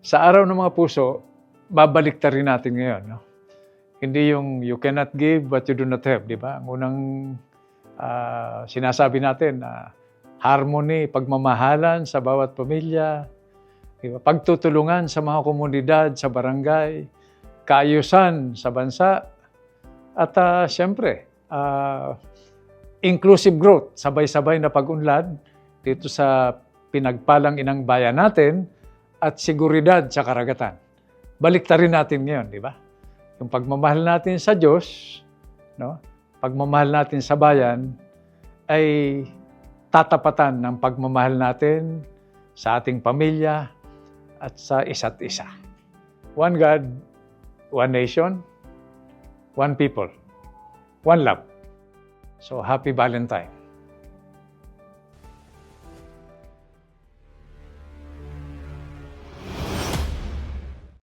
sa araw ng mga puso, babalik rin natin ngayon. No? Hindi yung you cannot give what you do not have, di ba? Ang unang ah, sinasabi natin na harmony, pagmamahalan sa bawat pamilya, di pagtutulungan sa mga komunidad, sa barangay, kaayusan sa bansa, at ah, siyempre, ah, inclusive growth, sabay-sabay na pag-unlad dito sa pinagpalang inang bayan natin at seguridad sa karagatan. Balik rin natin ngayon, di ba? Yung pagmamahal natin sa Diyos, no? pagmamahal natin sa bayan, ay tatapatan ng pagmamahal natin sa ating pamilya at sa isa't isa. One God, one nation, one people, one love. So, happy Valentine.